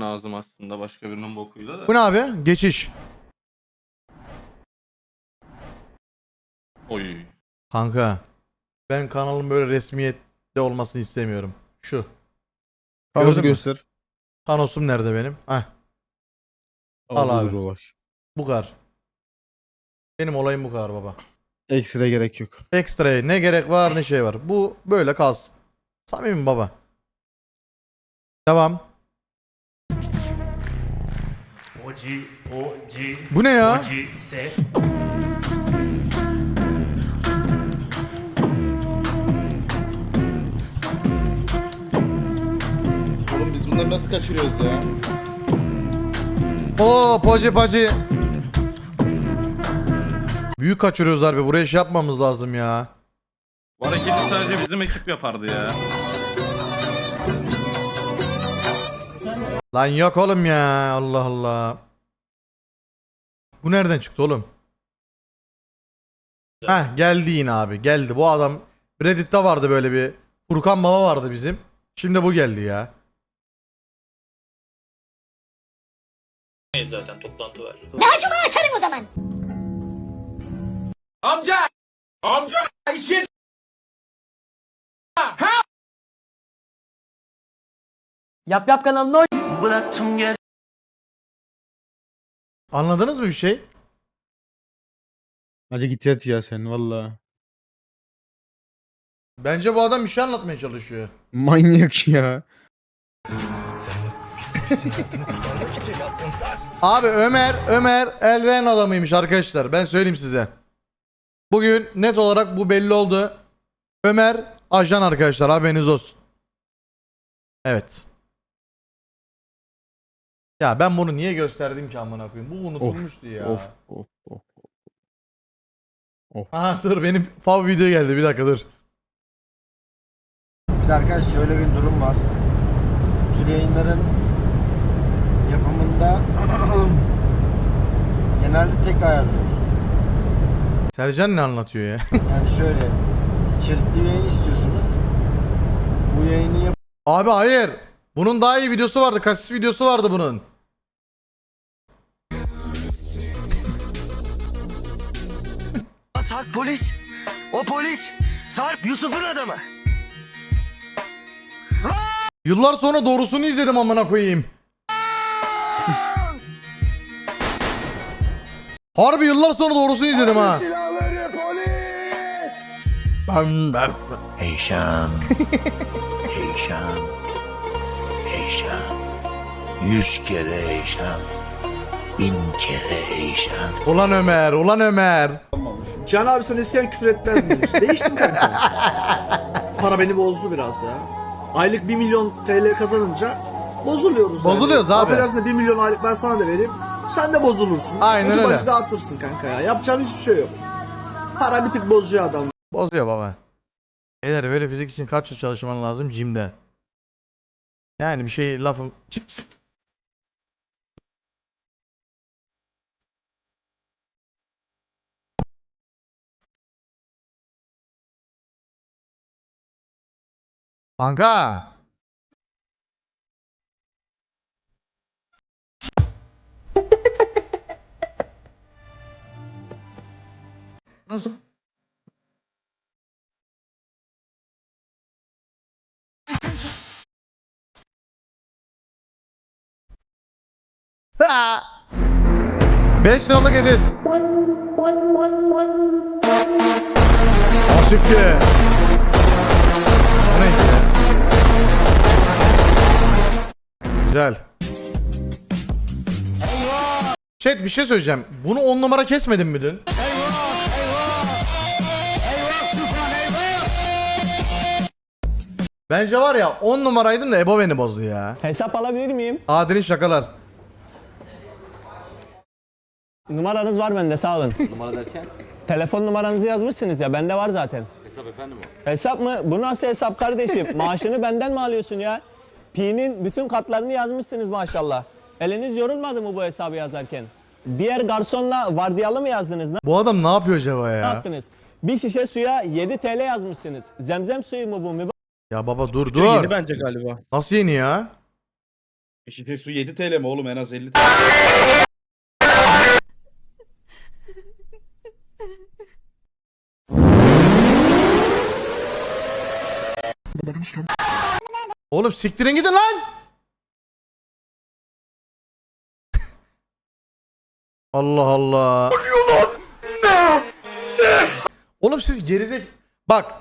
yapmaman lazım aslında başka birinin bokuyla da. Bu ne abi? Geçiş. Oy. Kanka. Ben kanalın böyle resmiyette olmasını istemiyorum. Şu. Kaosu Gördün mü? göster. Thanos'um nerede benim? Heh. Al Al abi. abi. Bu kadar. Benim olayım bu kadar baba. Ekstra gerek yok. Ekstraya ne gerek var ne şey var. Bu böyle kalsın. Samimi baba. Devam. Oji, oji, Bu ne ya? Oji, se. Oğlum biz bunları nasıl kaçırıyoruz ya? Oo poci poci. Büyük kaçırıyoruz harbi. Buraya şey yapmamız lazım ya. Bu hareketi sadece bizim ekip yapardı ya. Lan yok oğlum ya. Allah Allah. Bu nereden çıktı oğlum? Heh geldi yine abi. Geldi. Bu adam Reddit'te vardı böyle bir Furkan Baba vardı bizim. Şimdi bu geldi ya. zaten toplantı var. açarım o zaman. Yap Yap kanalına Bıraktım gel. Anladınız mı bir şey? Hadi git yat ya sen valla. Bence bu adam bir şey anlatmaya çalışıyor. Manyak ya. Abi Ömer, Ömer Elren adamıymış arkadaşlar. Ben söyleyeyim size. Bugün net olarak bu belli oldu. Ömer ajan arkadaşlar haberiniz olsun. Evet. Ya ben bunu niye gösterdim ki amına koyayım? Bu unutulmuştu ya. Of of of. Aha dur benim fav video geldi bir dakika dur. Bir de arkadaş şöyle bir durum var. Bu tür yayınların yapımında genelde tek ayarlıyorsun. Sercan ne anlatıyor ya? Yani şöyle içerikli bir yayın istiyorsunuz. Bu yayını yap Abi hayır. Bunun daha iyi videosu vardı. Kasis videosu vardı bunun. Sarp polis. O polis. Sarp Yusuf'un adamı. Yıllar sonra doğrusunu izledim amına koyayım. Harbi yıllar sonra doğrusunu izledim ha. Silahları polis. Ben, ben. Eyşan, Eyşan, Eyşan. Yüz kere Eyşan, bin kere Eyşan. Ulan Ömer, ulan Ömer. Can abi sen eskiden küfür etmez miymiş? Değiştim kanka. Para beni bozdu biraz ya. Aylık 1 milyon TL kazanınca bozuluyoruz. Bozuluyoruz yani. abi. Affedersin de 1 milyon aylık ben sana da vereyim. Sen de bozulursun. Aynen Ucu öyle. dağıtırsın kanka ya. Yapacağın hiçbir şey yok. Para bir tık bozuyor adam. Bozuyor baba. Beyler böyle fizik için kaç yıl çalışman lazım cimde? Yani bir şey lafım... Kanka. Nasıl? Ha! 5 liralık edit. Aşıkkı. O neydi Güzel. Chat bir şey söyleyeceğim. Bunu 10 numara kesmedin mi dün? Bence var ya 10 numaraydım da Ebo beni bozdu ya. Hesap alabilir miyim? Adil'in şakalar. Numaranız var bende sağ olun. Numara derken? Telefon numaranızı yazmışsınız ya bende var zaten. Hesap efendim o. Hesap mı? Bu nasıl hesap kardeşim? Maaşını benden mi alıyorsun ya? Pi'nin bütün katlarını yazmışsınız maşallah. Eliniz yorulmadı mı bu hesabı yazarken? Diğer garsonla vardiyalı mı yazdınız? Ne Bu adam ne yapıyor acaba ya? yaptınız? Bir şişe suya 7 TL yazmışsınız. Zemzem suyu mu bu? Müba- Ya baba dur dur. Yeni bence galiba. Nasıl yeni ya? Şike su 7 TL mi oğlum en az 50 TL. Oğlum siktirin gidin lan. Allah Allah. Oğlum siz gerizek... Bak.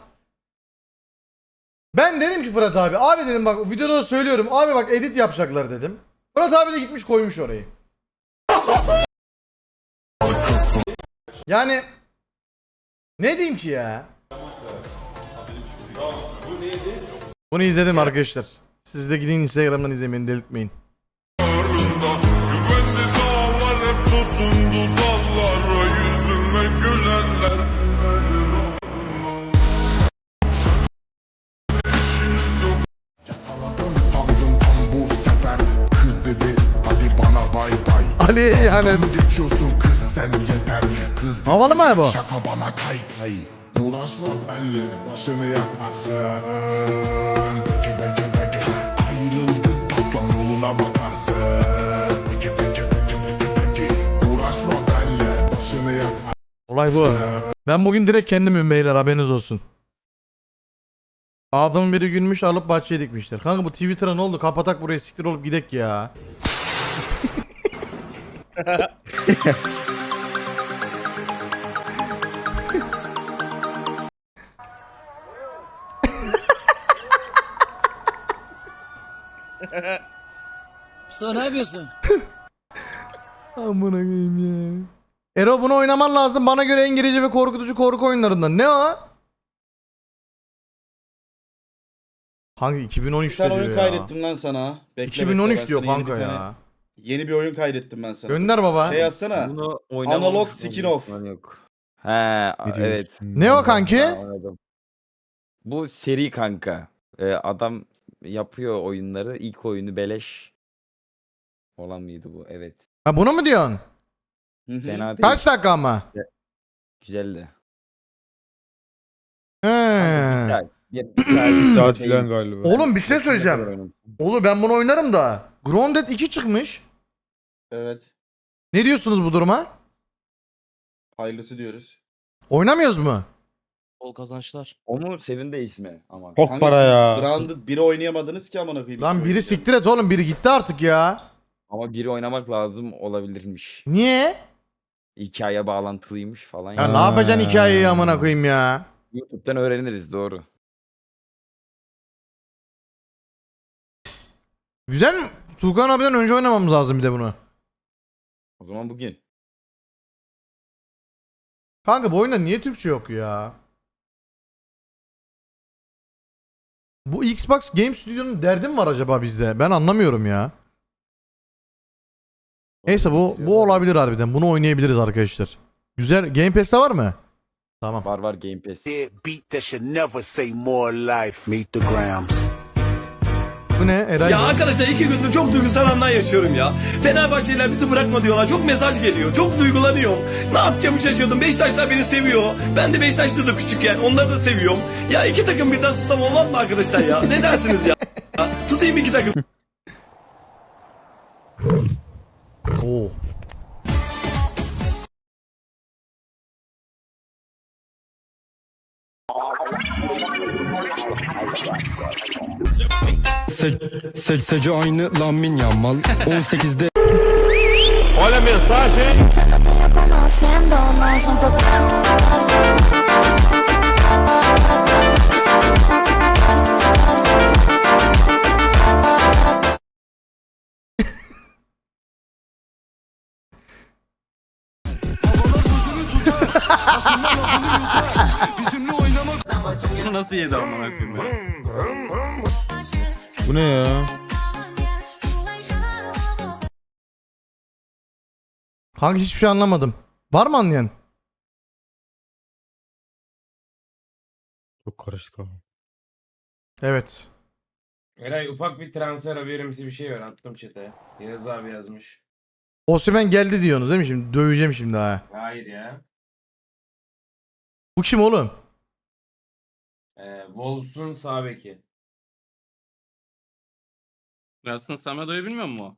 Ben dedim ki Fırat abi. Abi dedim bak videoda da söylüyorum. Abi bak edit yapacaklar dedim. Fırat abi de gitmiş koymuş orayı. Yani ne diyeyim ki ya? Bunu izledim arkadaşlar. Siz de gidin Instagram'dan izlemeyin delirtmeyin. Ali yani. Havalı mı bu? Şaka bana kay kay Uğraşma benle başını yakarsın Peki peki peki Ayrıldık toplam yoluna bakarsın Peki peki peki peki peki Uğraşma benle başını yakarsın Olay bu. Ben bugün direkt kendimim beyler haberiniz olsun. Adamın biri gülmüş alıp bahçeye dikmişler. Kanka bu Twitter'a ne oldu? Kapatak buraya siktir olup gidek ya. Mustafa ne yapıyorsun? Amına koyayım ya. Ero bunu oynaman lazım. Bana göre en gerici ve korkutucu korku oyunlarından. Ne o? Hangi Bir 2013'te tane diyor oyun ya. kaydettim lan sana. Bekle, bekle, 2013 ben diyor sana yeni kanka bir tane- ya. Yeni bir oyun kaydettim ben sana. Gönder baba. Şey yazsana. Bunu Analog skin off. Yok. He evet. Ne o kanki? Ha, anladım. Bu seri kanka. Ee, adam yapıyor oyunları. İlk oyunu beleş olan mıydı bu? Evet. Ha bunu mu diyorsun? Fena değil. Kaç dakika ama? Güzeldi. He. Bir, bir saat, Bir saat falan galiba. Oğlum bir şey söyleyeceğim. Oğlum ben bunu oynarım da. Grounded 2 çıkmış. Evet. Ne diyorsunuz bu duruma? Hayırlısı diyoruz. Oynamıyoruz mu? Bol kazançlar. O mu Sevin de ismi ama. Çok para ya. Grounded 1'i oynayamadınız ki amına koyayım. Lan biri oynayacağım. siktir et oğlum biri gitti artık ya. Ama biri oynamak lazım olabilirmiş. Niye? Hikaye bağlantılıymış falan. Ya ne yapacaksın hikayeyi amına koyayım ya? YouTube'dan öğreniriz doğru. Güzel mi? Tuğkan abiden önce oynamamız lazım bir de bunu. O zaman bugün. Kanka bu oyunda niye Türkçe yok ya? Bu Xbox Game Studio'nun derdi mi var acaba bizde? Ben anlamıyorum ya. Neyse bu bu olabilir harbiden. Bunu oynayabiliriz arkadaşlar. Güzel. Game Pass'te var mı? Tamam. Var var Game Pass. beat that should never say more life. Meet the grams. Bu ne? Eray Ya mı? arkadaşlar iki gündür çok duygusal anlar yaşıyorum ya. Fenerbahçeliler bizi bırakma diyorlar. Çok mesaj geliyor. Çok duygulanıyorum. Ne yapacağımı şaşırdım. Beşiktaşlar beni seviyor. Ben de Beşiktaşlıydım küçükken. Onları da seviyorum. Ya iki takım birden susam olmaz mı arkadaşlar ya? Ne dersiniz ya? Tutayım iki takım. Oo. Sece aynı Lamin Yamal. 18'de Conociendo, no es nasıl yedi amına koyayım ya? bu ne ya? Kanka hiçbir şey anlamadım. Var mı anlayan? Çok karışık abi. Evet. Eray ufak bir transfer haberimsi bir şey var attım chat'e. Yağız abi yazmış. Osimhen geldi diyorsunuz değil mi şimdi? Döveceğim şimdi ha. Hayır ya. Bu kim oğlum? Ee, Wolves'un sağ beki. Yasin Samedo'yu bilmiyor musun?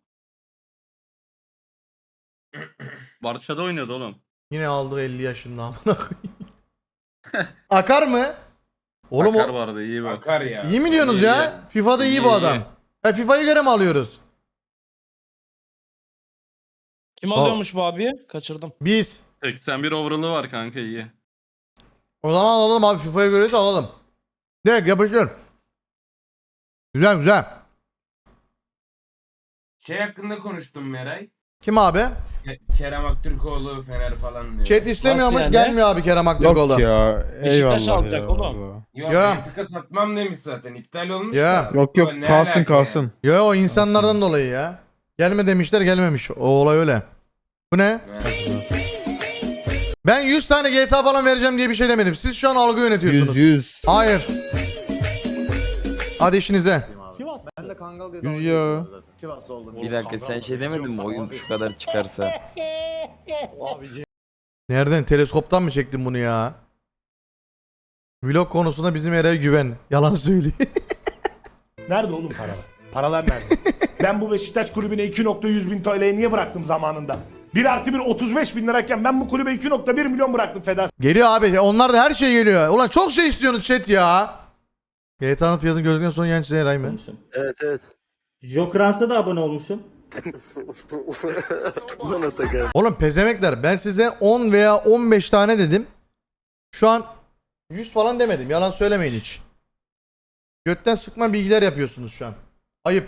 Barça'da oynuyordu oğlum. Yine aldık 50 yaşında amına koyayım. Akar mı? Oğlum Bakar o vardı iyi bak. Bakar ya. iyi mi diyorsunuz İyi, ya? FIFA'da iyi, İyi, bu iyi. adam. Ha FIFA'yı göre mi alıyoruz? Kim alıyormuş bu abiyi? Kaçırdım. Biz. 81 overall'ı var kanka iyi. O zaman alalım abi FIFA'ya göre de alalım. Direkt yapıştır. Güzel güzel. Şey hakkında konuştum Meray. Kim abi? Ke- Kerem Aktürkoğlu Fener falan diyor. Chat istemiyormuş yani? gelmiyor abi Kerem Aktürkoğlu. Yok ya. Beşiktaş Eyvallah alacak ya. oğlum. vallahi. Yok Ya. Benfica satmam demiş zaten. İptal olmuş Ya. da. Yok yok Ne kalsın kalsın. Yo o insanlardan dolayı ya. Gelme demişler gelmemiş. O olay öyle. Bu ne? yani. Ben 100 tane GTA falan vereceğim diye bir şey demedim. Siz şu an algı yönetiyorsunuz. Yüz yüz. Hayır. Hadi işinize. Yüz ya. Bir dakika sen şey demedin mi oyun şu kadar çıkarsa? Nereden? Teleskoptan mı çektin bunu ya? Vlog konusunda bizim Eray'a güven. Yalan söylüyor. Nerede oğlum paralar? Paralar nerede? ben bu Beşiktaş kulübüne 2.100 bin TL'ye niye bıraktım zamanında? 1 artı 1 35 bin lirayken ben bu kulübe 2.1 milyon bıraktım fedasız. geliyor abi. Onlar da her şey geliyor. Ulan çok şey istiyorsunuz chat ya. GTA'nın fiyatını gördükten sonra yençsin Eray mı? Evet evet. Jokrans'a da abone olmuşum. Oğlum pezemekler ben size 10 veya 15 tane dedim. Şu an 100 falan demedim. Yalan söylemeyin hiç. Götten sıkma bilgiler yapıyorsunuz şu an. Ayıp.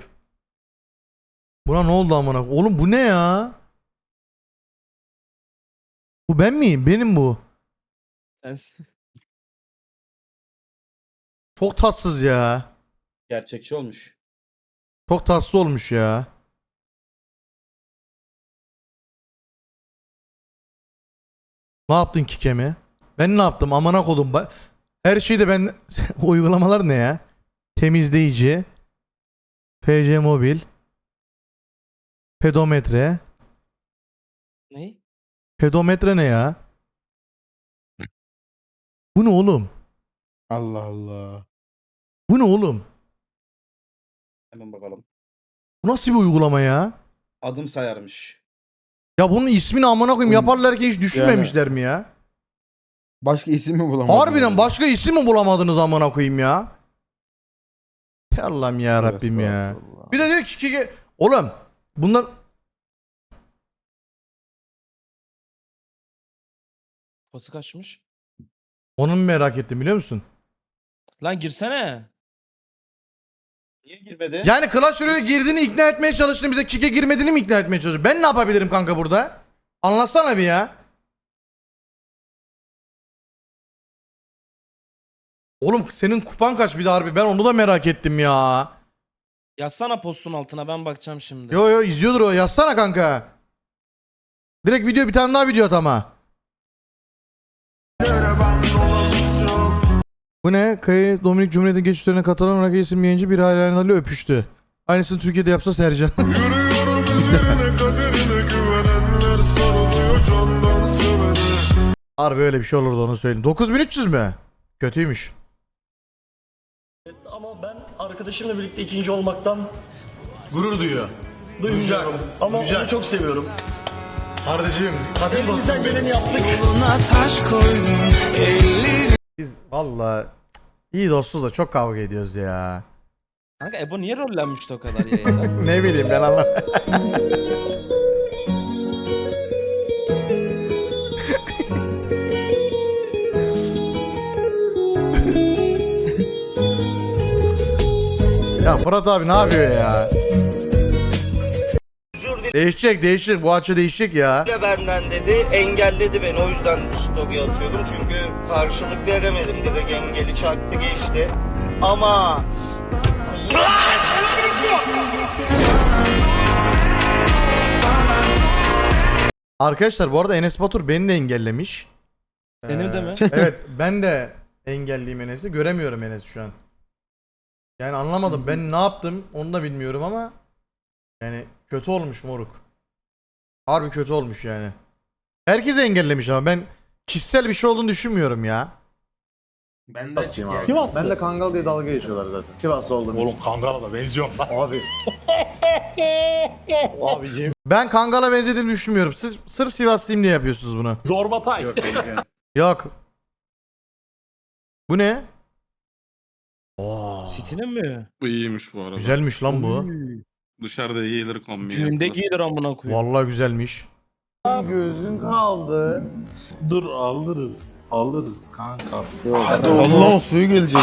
Buna ne oldu amına? Oğlum bu ne ya? Bu ben miyim? Benim bu. Çok tatsız ya. Gerçekçi olmuş. Çok tatsız olmuş ya. Ne yaptın Kikemi? Ben ne yaptım? Amına kodum. Ba- Her şeyde ben... Uygulamalar ne ya? Temizleyici. PC Mobil. Pedometre. Ne? Pedometre ne ya? Bu ne oğlum? Allah Allah. Bu ne oğlum? Hemen bakalım. Bu nasıl bir uygulama ya? Adım sayarmış. Ya bunun ismini amına koyayım Oğlum, yaparlar ki hiç düşünmemişler mi ya? Başka isim mi bulamadın? Harbiden başka isim mi bulamadınız amına koyayım ya? Allah'ım ya Rabbim ya. Bir de diyor ki, ki oğlum bunlar Pası kaçmış. onun merak ettim biliyor musun? Lan girsene. Niye girmedi? Yani Clash Royale girdiğini ikna etmeye çalıştın bize Kike girmediğini mi ikna etmeye çalışıyorsun? Ben ne yapabilirim kanka burada? Anlatsana bir ya. Oğlum senin kupan kaç bir de harbi ben onu da merak ettim ya. Yazsana postun altına ben bakacağım şimdi. Yo yo izliyordur o yazsana kanka. Direkt video bir tane daha video at ama. Bu ne? Kayı Dominik Cumhuriyeti geçişlerine katılan Irak isimli yayıncı bir hayranıyla öpüştü. Aynısını Türkiye'de yapsa Sercan. Yürüyorum üzerine kaderine güvenenler sarılıyor candan sevene Harbi öyle bir şey olurdu onu söyleyeyim. 9300 mü? Kötüymüş. Ama ben arkadaşımla birlikte ikinci olmaktan gurur duyuyor. Duyuyorum. Ama onu çok seviyorum. Kardeşim, kadın Elimizden geleni yaptık. Biz valla iyi dostuz da çok kavga ediyoruz ya. Kanka Ebo niye rollenmişti o kadar yayında? ne bileyim ben anlam. ya Fırat abi ne yapıyor ya? Değişecek değişecek bu açı değişecek ya. benden dedi engelledi beni o yüzden story atıyorum çünkü karşılık veremedim direkt engeli çaktı geçti. Ama Arkadaşlar bu arada Enes Batur beni de engellemiş. Seni de Ee, mi? evet ben de engelliyim Enes'i. Göremiyorum Enes'i şu an. Yani anlamadım ben ne yaptım onu da bilmiyorum ama yani kötü olmuş moruk. Harbi kötü olmuş yani. Herkes engellemiş ama ben kişisel bir şey olduğunu düşünmüyorum ya. Ben de yani. Sivas. Ben de Kangal diye dalga geçiyorlar zaten. Sivaslı oldum. Oğlum Kangal'a da benziyorum lan. Abi. Abi Ben Kangal'a benzediğimi düşünmüyorum. Siz sırf Sivaslıyım diye yapıyorsunuz bunu. zorba tay. Yok. Bu ne? Oo, Sitinin mi? Bu iyiymiş bu arada. güzelmiş lan bu. Dışarıda giyilir kombi. Düğünde giyilir amına koyayım. Vallahi güzelmiş. Gözün kaldı. Dur alırız. Alırız kanka. Allah suyu gelecek.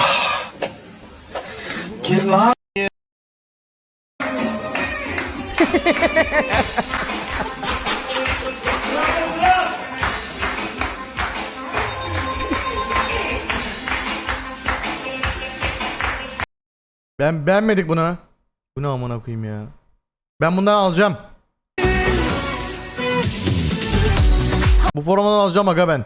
Ben beğenmedik bunu. Bu ne amına koyayım ya. Ben bundan alacağım. Bu formadan alacağım aga ben.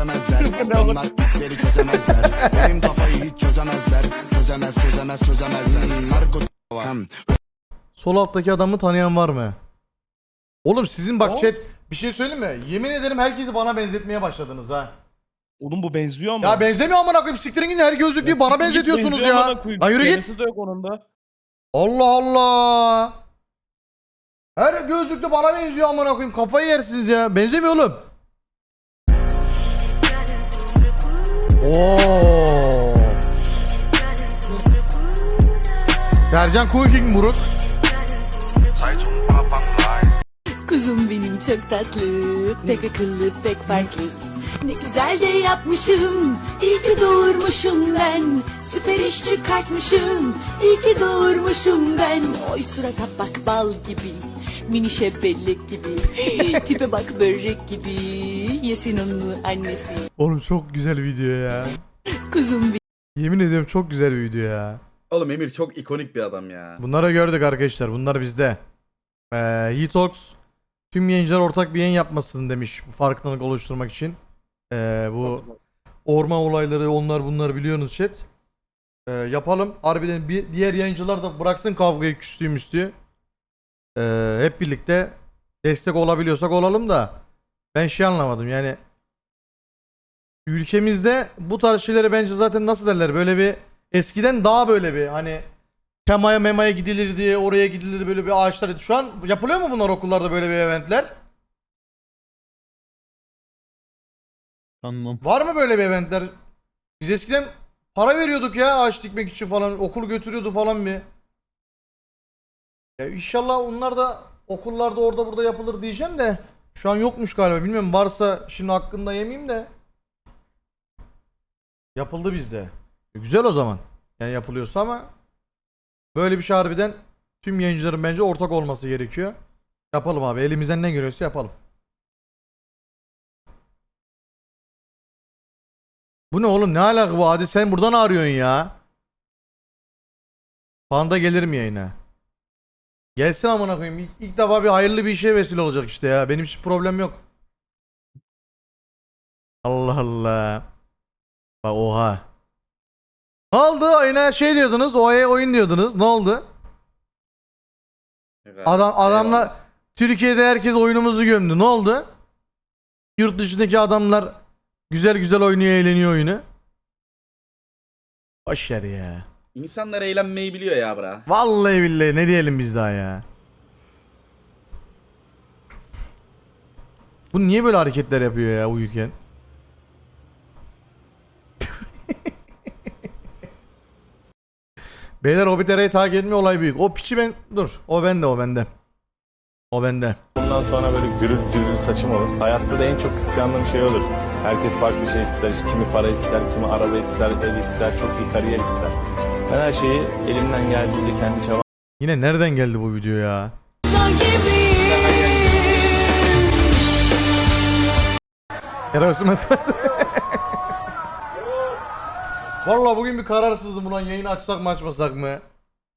Onlar beni çözemezler Benim kafayı hiç çözemezler Çözemez çözemez çözemezler Narko Sol alttaki adamı tanıyan var mı? Oğlum sizin bak chat bir şey söyleyeyim mi? Yemin ederim herkesi bana benzetmeye başladınız ha. Oğlum bu benziyor ama. Ya benzemiyor amına koyayım siktirin gidin her gözlüklüyü bana benzetiyorsunuz ya. Lan yürü git. de yok onun da. Allah Allah. Her gözlüklü bana benziyor amına koyayım. Kafayı yersiniz ya. Benzemiyor oğlum. Oo. Sercan Cool King Buruk. Kuzum benim çok tatlı, pek akıllı, pek farklı. Ne güzel de yapmışım, iyi ki doğurmuşum ben. Süper iş çıkartmışım, iyi ki doğurmuşum ben. Oy surata bak bal gibi, mini şebelek gibi. Tipe bak börek gibi, yesin onu annesi. Oğlum çok güzel video ya. Kuzum Yemin ediyorum çok güzel bir video ya. Oğlum Emir çok ikonik bir adam ya. Bunları gördük arkadaşlar. Bunlar bizde. Ee, Heatox tüm yayıncılar ortak bir yayın yapmasın demiş. Bu farklılık oluşturmak için. Ee, bu orman olayları onlar bunlar biliyorsunuz chat. Ee, yapalım. Harbiden bir diğer yayıncılar da bıraksın kavgayı küstüğü müstüğü. Ee, hep birlikte destek olabiliyorsak olalım da ben şey anlamadım yani ülkemizde bu tarz şeyleri bence zaten nasıl derler böyle bir eskiden daha böyle bir hani temaya memaya gidilirdi oraya gidilirdi böyle bir ağaçlar şu an yapılıyor mu bunlar okullarda böyle bir eventler Anlam. var mı böyle bir eventler? Biz eskiden para veriyorduk ya ağaç dikmek için falan okul götürüyordu falan bir. Ya inşallah onlar da okullarda orada burada yapılır diyeceğim de şu an yokmuş galiba. Bilmiyorum varsa şimdi hakkında yemeyeyim de. Yapıldı bizde. E, güzel o zaman. Yani yapılıyorsa ama böyle bir şey harbiden tüm yayıncıların bence ortak olması gerekiyor. Yapalım abi elimizden ne geliyorsa yapalım Bu ne oğlum ne alaka bu hadi sen buradan arıyorsun ya Panda gelir mi yayına? Gelsin amına koyayım. İlk, ilk defa bir hayırlı bir işe vesile olacak işte ya. Benim hiç problem yok. Allah Allah. Bak oha. Ne oldu? Yine şey diyordunuz. Oya oyun diyordunuz. Ne oldu? Adam adamlar Türkiye'de herkes oyunumuzu gömdü. Ne oldu? Yurt dışındaki adamlar güzel güzel oynuyor, eğleniyor oyunu. Ver ya. İnsanlar eğlenmeyi biliyor ya bra. Vallahi billahi ne diyelim biz daha ya. Bu niye böyle hareketler yapıyor ya uyurken? Beyler Hobbit takip etme olay büyük. O piçi ben dur. O bende o bende. O bende. Bundan sonra böyle gürül gürül saçım olur. Hayatta da en çok kıskandığım şey olur. Herkes farklı şey ister. Kimi para ister, kimi araba ister, ev ister, çok iyi kariyer ister. Ben her şeyi elimden geldiğince kendi çabam Yine nereden geldi bu video ya? Eros'um Vallahi bugün bir kararsızdım ulan yayını açsak mı açmasak mı?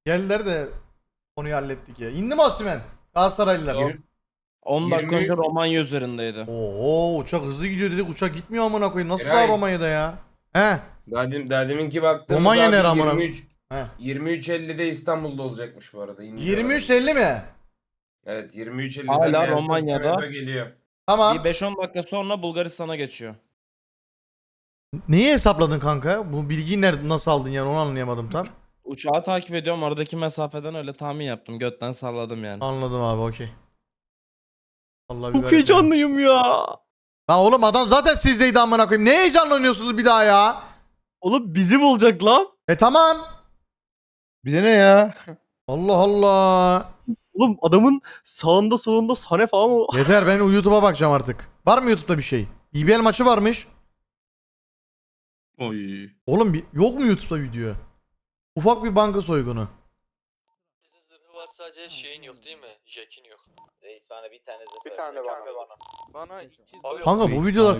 Geldiler de konuyu hallettik ya. İndi mi Asimen? Galatasaraylılar. 10 dakika önce Romanya üzerindeydi. Oo uçak hızlı gidiyor dedik uçak gitmiyor amına koyayım. Nasıl Eray. daha Romanya'da ya? He. Daha, demin, daha deminki baktığımda Romanya abi nere amına? 23, He. 23.50'de İstanbul'da olacakmış bu arada. İndi 23.50 mi? Evet 23.50'den Hala Romanya'da. Geliyor. Tamam. 5-10 dakika sonra Bulgaristan'a geçiyor. Neyi hesapladın kanka? Bu bilgiyi nerede nasıl aldın yani onu anlayamadım tam. Uçağı takip ediyorum. Oradaki mesafeden öyle tahmin yaptım. Götten salladım yani. Anladım abi okey. Allah Çok heyecanlıyım ya. Ya oğlum adam zaten sizdeydi amına koyayım. Ne heyecanlanıyorsunuz bir daha ya? Oğlum bizi bulacak lan. E tamam. Bir de ne ya? Allah Allah. Oğlum adamın sağında solunda sahne falan Yeter ben YouTube'a bakacağım artık. Var mı YouTube'da bir şey? BBL maçı varmış. Oy. Oğlum bir, yok mu YouTube'da video? Ufak bir banka soygunu. var sadece şeyin yok değil mi? Jack'in yok. Reis bana bir tane Bir tane bana. Bana. Kanka bu videolar